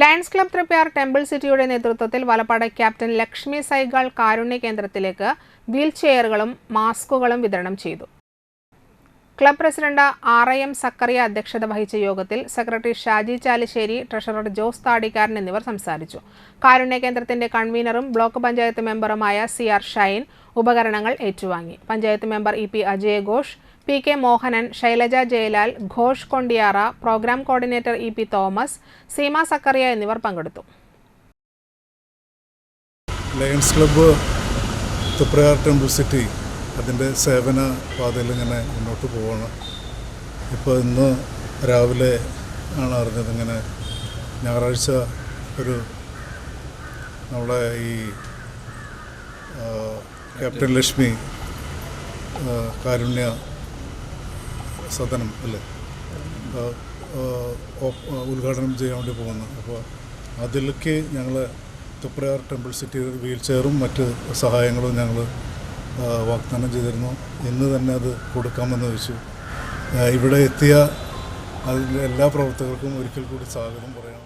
Lions club Triprayar temple സിറ്റിയുടെ നേതൃത്വത്തിൽ Valappad captain Lakshmi Sahgal കാരുണ്യ കേന്ദ്രത്തിലേക്ക് വീൽ ചെയറുകളും മാസ്കുകളും വിതരണം ചെയ്തു. Club president R M Sakkariya അധ്യക്ഷത വഹിച്ച യോഗത്തിൽ സെക്രട്ടറി ഷാജി ചാലിശ്ശേരി ട്രഷറർ ജോസ് താടിക്കാരൻ എന്നിവർ സംസാരിച്ചു. കാരുണ്യ കേന്ദ്രത്തിന്റെ കൺവീനറും ബ്ലോക്ക് പഞ്ചായത്ത് മെമ്പറുമായ സി ആർ ഷൈൻ ഉപകരണങ്ങൾ ഏറ്റുവാങ്ങി. Panchayat member E P Ajay Ghosh P K Mohanan Shailaja Jayalal Ghosh Kondiyara program coordinator E P Thomas Seema Sakkariya എന്നിവർ പങ്കെടുത്തു. Lions club Triprayar temple city അതിന്റെ സേവന പാതയിൽ ഇങ്ങനെ മുന്നോട്ട് പോവാണ്. ഇപ്പോൾ ഇന്ന് രാവിലെ ആണ് അറിഞ്ഞത് ഇങ്ങനെ ഞായറാഴ്ച ഒരു നമ്മളെ ഈ ക്യാപ്റ്റൻ ലക്ഷ്മി കാരുണ്യ സദനം അല്ലേ? ഉദ്ഘാടനം ചെയ്യാൻ വേണ്ടി പോകുന്ന. അപ്പോൾ അതിലേക്ക് ഞങ്ങൾ തുപ്രയാർ ടെമ്പിൾ സിറ്റി വീൽ ചെയറും മറ്റ് സഹായങ്ങളും ഞങ്ങൾ വാഗ്ദാനം ചെയ്തിരുന്നു. ഇന്ന് തന്നെ അത് കൊടുക്കാമെന്ന് വെച്ചു. ഇവിടെ എത്തിയ അതിന്റെ എല്ലാ പ്രവർത്തകർക്കും ഒരിക്കൽ കൂടി സ്വാഗതം പറയണം.